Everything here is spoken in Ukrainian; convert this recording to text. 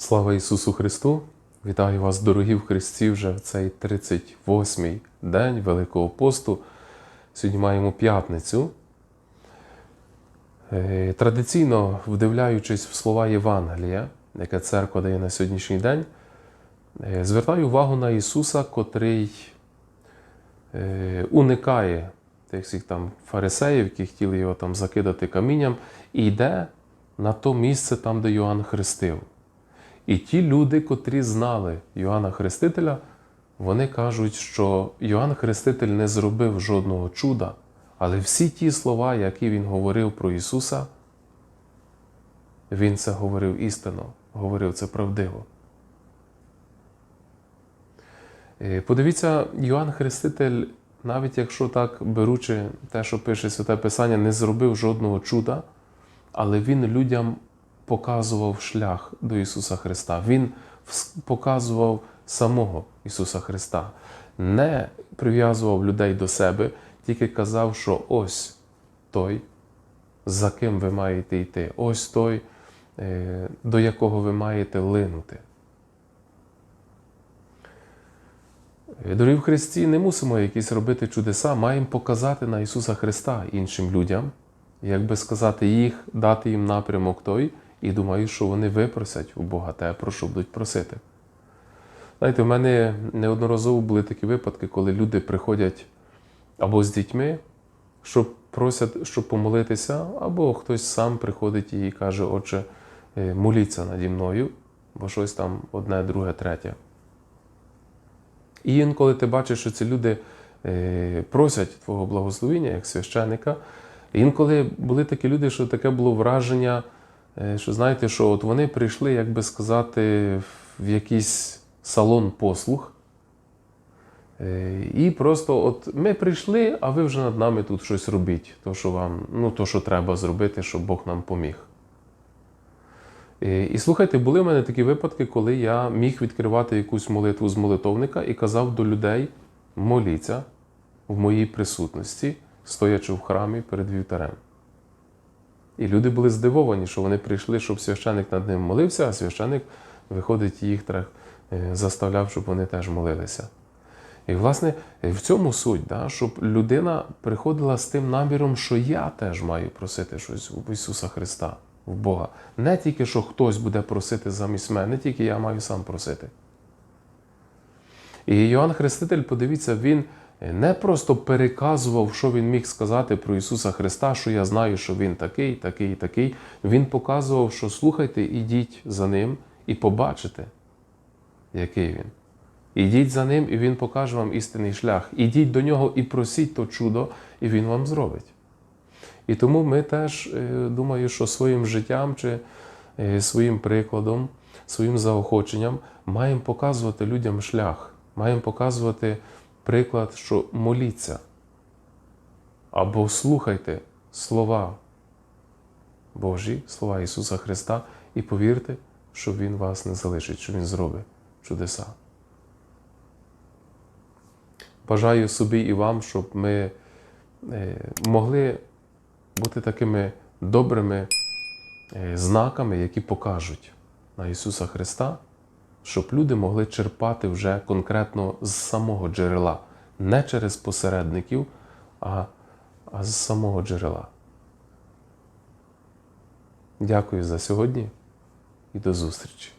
Слава Ісусу Христу! Вітаю вас, дорогі в Христі, вже в цей 38-й день Великого посту. Сьогодні маємо п'ятницю. Е, Традиційно, вдивляючись в слова Євангелія, яке церква дає на сьогоднішній день, е, звертаю увагу на Ісуса, котрий е, уникає тих всіх там фарисеїв, які хотіли його там закидати камінням, і йде на то місце там, де Йоанн хрестив. І ті люди, котрі знали Йоанна Хрестителя, вони кажуть, що Йоанн Хреститель не зробив жодного чуда, але всі ті слова, які він говорив про Ісуса, він це говорив істинно, говорив це правдиво. Е, Подивіться, Йоанн Хреститель, навіть якщо так беручи те, що пише Святе Писання, не зробив жодного чуда, але він людям показував шлях до Ісуса Христа. Він показував самого Ісуса Христа, не прив'язував людей до себе, тільки казав, що ось той, за ким ви маєте йти, ось той, е, до якого ви маєте линути. Е, Дорогі в Христі, не мусимо якісь робити чудеса, маємо показати на Ісуса Христа іншим людям, як би сказати їх, дати їм напрямок той, і думаю, що вони випросять у Бога те, про що будуть просити. Знаєте, в мене неодноразово були такі випадки, коли люди приходять або з дітьми, щоб просять, щоб помолитися, або хтось сам приходить і каже, отче, е, моліться наді мною, бо щось там одне, друге, третє. І інколи ти бачиш, що ці люди е, просять твого благословення як священика. І інколи були такі люди, що таке було враження, що знаєте, що от вони прийшли, як би сказати, в якийсь салон послуг. Е, І просто от ми прийшли, а ви вже над нами тут щось робіть, то, що вам, ну, то, що треба зробити, щоб Бог нам поміг. Е, І слухайте, були в мене такі випадки, коли я міг відкривати якусь молитву з молитовника і казав до людей: моліться в моїй присутності, стоячи в храмі перед вівтарем. І люди були здивовані, що вони прийшли, щоб священик над ним молився, а священик, виходить, їх е, заставляв, щоб вони теж молилися. І, власне, в цьому суть, да, щоб людина приходила з тим наміром, що я теж маю просити щось у Ісуса Христа, в Бога. Не тільки, що хтось буде просити замість мене, не тільки я маю сам просити. І Йоанн Хреститель, подивіться, він не просто переказував, що він міг сказати про Ісуса Христа, що я знаю, що Він такий, такий, такий. Він показував, що слухайте, ідіть за ним і побачите, який він. Ідіть за ним, і Він покаже вам істинний шлях. Ідіть до нього і просіть то чудо, і Він вам зробить. І тому ми теж, е, думаю, що своїм життям чи е, своїм прикладом, своїм заохоченням маємо показувати людям шлях, маємо показувати приклад, що моліться або слухайте слова Божі, слова Ісуса Христа, і повірте, що Він вас не залишить, що Він зробить чудеса. Бажаю собі і вам, щоб ми е, могли бути такими добрими е, знаками, які покажуть на Ісуса Христа, щоб люди могли черпати вже конкретно з самого джерела, не через посередників, а, а з самого джерела. Дякую за сьогодні і до зустрічі.